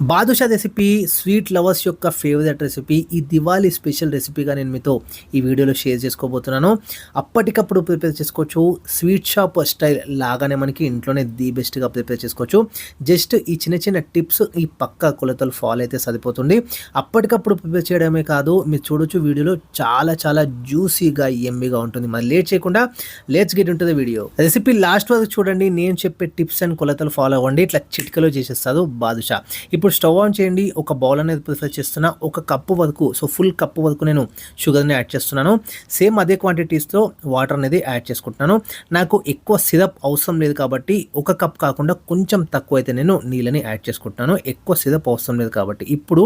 Badusha recipe sweet lovers యొక్క favourite recipe ఈ Diwali special రెసిపీగా నేను మీతో ఈ వీడియోలో షేర్ చేసుకోబోతున్నాను. అప్పటికప్పుడు ప్రిపేర్ చేసుకోవచ్చు. స్వీట్ షాప్ స్టైల్ లాగానే మనకి ఇంట్లోనే ది బెస్ట్గా ప్రిపేర్ చేసుకోవచ్చు. జస్ట్ ఈ చిన్న చిన్న టిప్స్ ఈ పక్క కొలతలు ఫాలో అయితే సరిపోతుంది. అప్పటికప్పుడు ప్రిపేర్ చేయడమే కాదు మీరు చూడొచ్చు వీడియోలో చాలా చాలా జ్యూసీగా ఎమ్మిగా ఉంటుంది. మరి లేట్ చేయకుండా లేట్స్ గెట్ ఉంటుంది వీడియో రెసిపీ లాస్ట్ వరకు చూడండి. నేను చెప్పే టిప్స్ అండ్ కొలతలు ఫాలో అవ్వండి. ఇట్లా చిటికలో చేసేస్తారు బాదుషా. ఇప్పుడు ఇప్పుడు స్టవ్ ఆన్ చేయండి. ఒక బౌల్ అనేది ప్రిఫర్ చేస్తున్నా. ఒక కప్పు వరకు సో ఫుల్ కప్పు వరకు నేను షుగర్ని యాడ్ చేస్తున్నాను. సేమ్ అదే క్వాంటిటీస్తో వాటర్ అనేది యాడ్ చేసుకుంటున్నాను. నాకు ఎక్కువ సిరప్ అవసరం లేదు కాబట్టి ఒక కప్ కాకుండా కొంచెం తక్కువ అయితే నేను నీళ్ళని యాడ్ చేసుకుంటున్నాను. ఎక్కువ సిరప్ అవసరం లేదు కాబట్టి. ఇప్పుడు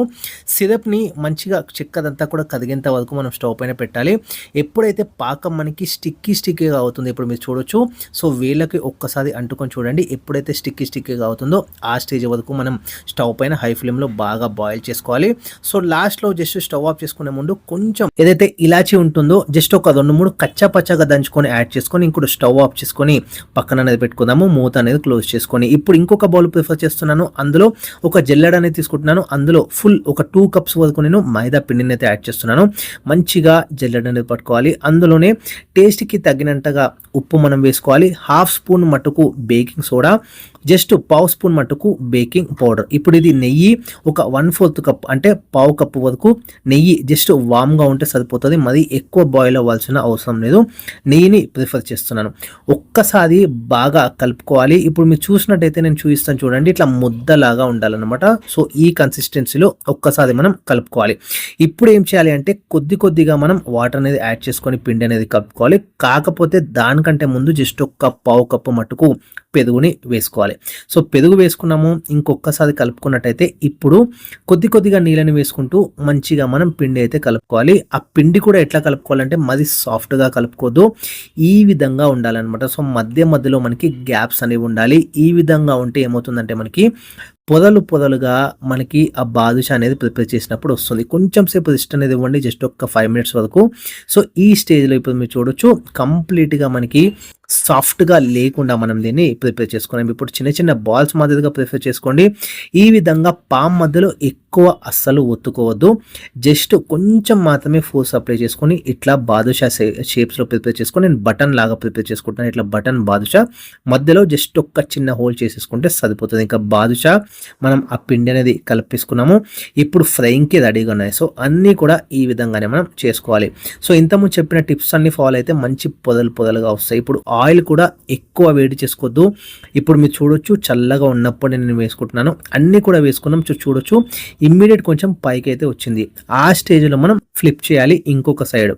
సిరప్ని మంచిగా చెక్కదంతా కూడా కదిగేంత వరకు మనం స్టవ్ పైన పెట్టాలి. ఎప్పుడైతే పాకం మనకి స్టిక్కీ స్టిక్కీగా అవుతుంది ఇప్పుడు మీరు చూడొచ్చు. సో వేళ్ళకి ఒక్కసారి అంటుకొని చూడండి. ఎప్పుడైతే స్టిక్కీ స్టిక్కీగా అవుతుందో ఆ స్టేజ్ వరకు మనం స్టవ్ పైన హై ఫ్లేమ్లో బాగా బాయిల్ చేసుకోవాలి. సో లాస్ట్లో జస్ట్ స్టవ్ ఆఫ్ చేసుకునే ముందు కొంచెం ఏదైతే ఇలాచీ ఉంటుందో జస్ట్ ఒక రెండు మూడు కచ్చా పచ్చగా దంచుకొని యాడ్ చేసుకొని ఇంకోటి స్టవ్ ఆఫ్ చేసుకొని పక్కన అనేది పెట్టుకుందాము. మూత అనేది క్లోజ్ చేసుకొని. ఇప్పుడు ఇంకొక బౌల్ ప్రిఫర్ చేస్తున్నాను. అందులో ఒక జల్లెడ అనేది తీసుకుంటున్నాను. అందులో ఫుల్ ఒక టూ కప్స్ వరకు నేను మైదా పిండిని అయితే యాడ్ చేస్తున్నాను. మంచిగా జల్లెడ అనేది పట్టుకోవాలి. అందులోనే టేస్ట్కి తగినంతగా ఉప్పు మనం వేసుకోవాలి. హాఫ్ స్పూన్ మట్టుకు బేకింగ్ సోడా జస్ట్ పావు స్పూన్ మట్టుకు బేకింగ్ పౌడర్. ఇప్పుడు ఇది నెయ్యి ఒక వన్ ఫోర్త్ కప్ అంటే పావు కప్పు వరకు నెయ్యి జస్ట్ వామ్గా ఉంటే సరిపోతుంది. మరి ఎక్కువ బాయిల్ అవ్వాల్సిన అవసరం లేదు. నెయ్యిని ప్రిఫర్ చేస్తున్నాను. ఒక్కసారి బాగా కలుపుకోవాలి. ఇప్పుడు మీరు చూసినట్టయితే నేను చూపిస్తాను చూడండి. ఇట్లా ముద్దలాగా ఉండాలన్నమాట. సో ఈ కన్సిస్టెన్సీలో ఒక్కసారి మనం కలుపుకోవాలి. ఇప్పుడు ఏం చేయాలి అంటే కొద్ది కొద్దిగా మనం వాటర్ అనేది యాడ్ చేసుకొని పిండి అనేది కలుపుకోవాలి. కాకపోతే దానికంటే ముందు జస్ట్ ఒక్క పావు కప్పు మట్టుకు పెరుగుని వేసుకోవాలి. సో పెరుగు వేసుకున్నాము ఇంకొకసారి కలుపుకున్నట్టయితే ఇప్పుడు కొద్ది కొద్దిగా నీళ్ళని వేసుకుంటూ మంచిగా మనం పిండి అయితే కలుపుకోవాలి. ఆ పిండి కూడా ఎట్లా కలుపుకోవాలంటే మది సాఫ్ట్గా కలుపుకోవద్దు. ఈ విధంగా ఉండాలన్నమాట. సో మధ్య మధ్యలో మనకి గ్యాప్స్ అనేవి ఉండాలి. ఈ విధంగా ఉంటే ఏమవుతుందంటే మనకి పొదలు పొదలుగా మనకి ఆ బాదుషా అనేది ప్రిపేర్ చేసినప్పుడు వస్తుంది. కొంచెం సేపు రెస్ట్ అనేది ఇవ్వండి జస్ట్ ఒక ఫైవ్ మినిట్స్ వరకు. సో ఈ స్టేజ్లో ఇప్పుడు మీరు చూడొచ్చు కంప్లీట్గా మనకి సాఫ్ట్గా లేకుండా మనం దీన్ని ప్రిపేర్ చేసుకున్నాం. ఇప్పుడు చిన్న చిన్న బాల్స్ మాదిరిగా ప్రిపేర్ చేసుకోండి. ఈ విధంగా పామ్ మధ్యలో ఎక్కువ అస్సలు ఒత్తుకోవద్దు. జస్ట్ కొంచెం మాత్రమే ఫోర్స్ అప్లై చేసుకొని ఇట్లా బాదుషా షేప్స్లో ప్రిపేర్ చేసుకొని నేను బటన్ లాగా ప్రిపేర్ చేసుకుంటాను ఇట్లా బటన్ బాదుషా మధ్యలో జస్ట్ ఒక్క చిన్న హోల్ చేసేసుకుంటే సరిపోతుంది. ఇంకా బాదుషా మనం ఆ పిండి అనేది కలిపేసుకున్నాము. ఇప్పుడు ఫ్రైయింగ్కి రెడీగా ఉన్నాయి. సో అన్నీ కూడా ఈ విధంగానే మనం చేసుకోవాలి. సో ఇంతకుముందు చెప్పిన టిప్స్ అన్ని ఫాలో అయితే మంచి పొదలు పొదలుగా వస్తాయి. ఇప్పుడు ఆయిల్ కూడా ఎక్కువ వేడి చేసుకోవద్దు. ఇప్పుడు మీరు చూడొచ్చు చల్లగా ఉన్నప్పుడు నేను వేసుకుంటున్నాను. అన్నీ కూడా వేసుకున్నాం. చూడొచ్చు. ఇమ్మీడియట్ కొంచెం పైకి అయితే వచ్చింది. ఆ స్టేజ్లో మనం ఫ్లిప్ చేయాలి ఇంకొక సైడ్.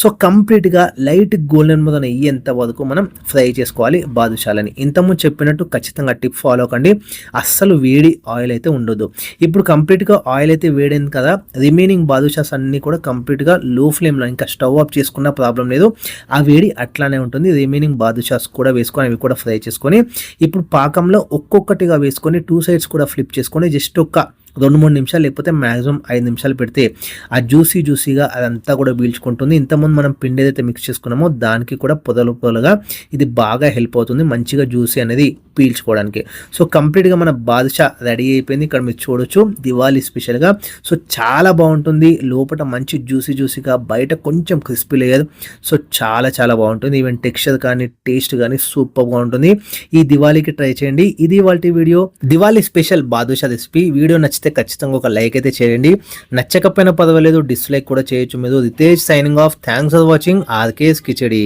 సో కంప్లీట్గా లైట్ గోల్డెన్ మీద అయ్యేంత వరకు మనం ఫ్రై చేసుకోవాలి బాదుషాలని. ఇంతకుముందు చెప్పినట్టు ఖచ్చితంగా టిప్ ఫాలో కండి అస్సలు వేడి ఆయిల్ అయితే ఉండదు. ఇప్పుడు కంప్లీట్గా ఆయిల్ అయితే వేడైంది కదా రిమైనింగ్ బాదుషాస్ అన్నీ కూడా కంప్లీట్గా లో ఫ్లేమ్లో ఇంకా స్టవ్ ఆఫ్ చేసుకున్న ప్రాబ్లం లేదు. ఆ వేడి అట్లానే ఉంటుంది. రిమైనింగ్ బాదుషాస్ కూడా వేసుకొని అవి కూడా ఫ్రై చేసుకొని ఇప్పుడు పాకంలో ఒక్కొక్కటిగా వేసుకొని టూ సైడ్స్ కూడా ఫ్లిప్ చేసుకొని జస్ట్ ఒక రెండు మూడు నిమిషాలు లేకపోతే మ్యాక్సిమం ఐదు నిమిషాలు పెడితే ఆ జ్యూసీ జ్యూసీగా అదంతా కూడా పీల్చుకుంటుంది. ఇంతకుముందు మనం పిండి ఏదైతే మిక్స్ చేసుకున్నామో దానికి కూడా పొదలు పొదలుగా ఇది బాగా హెల్ప్ అవుతుంది. మంచిగా జ్యూసీ అనేది పీల్చుకోవడానికి. సో కంప్లీట్గా మన బాదుషా రెడీ అయిపోయింది. ఇక్కడ మీరు చూడొచ్చు. దివాళీ స్పెషల్గా. సో చాలా బాగుంటుంది. లోపల మంచి జ్యూసీ జ్యూసీగా బయట కొంచెం క్రిస్పీ లేయర్ సో చాలా చాలా బాగుంటుంది. ఈవెన్ టెక్స్చర్ కానీ టేస్ట్ కానీ సూపర్గా ఉంటుంది ఈ దివాళీకి ట్రై చేయండి. ఇది వాళ్ళ video. Diwali special badusha recipe. Video నచ్చితే ఖచ్చితంగా ఒక లైక్ అయితే చేయండి. నచ్చకపోయినా పర్వాలేదు. డిస్లైక్ కూడా చేయొచ్చు. మీరు. Ritej signing off. Thanks for watching. RKS Kichadi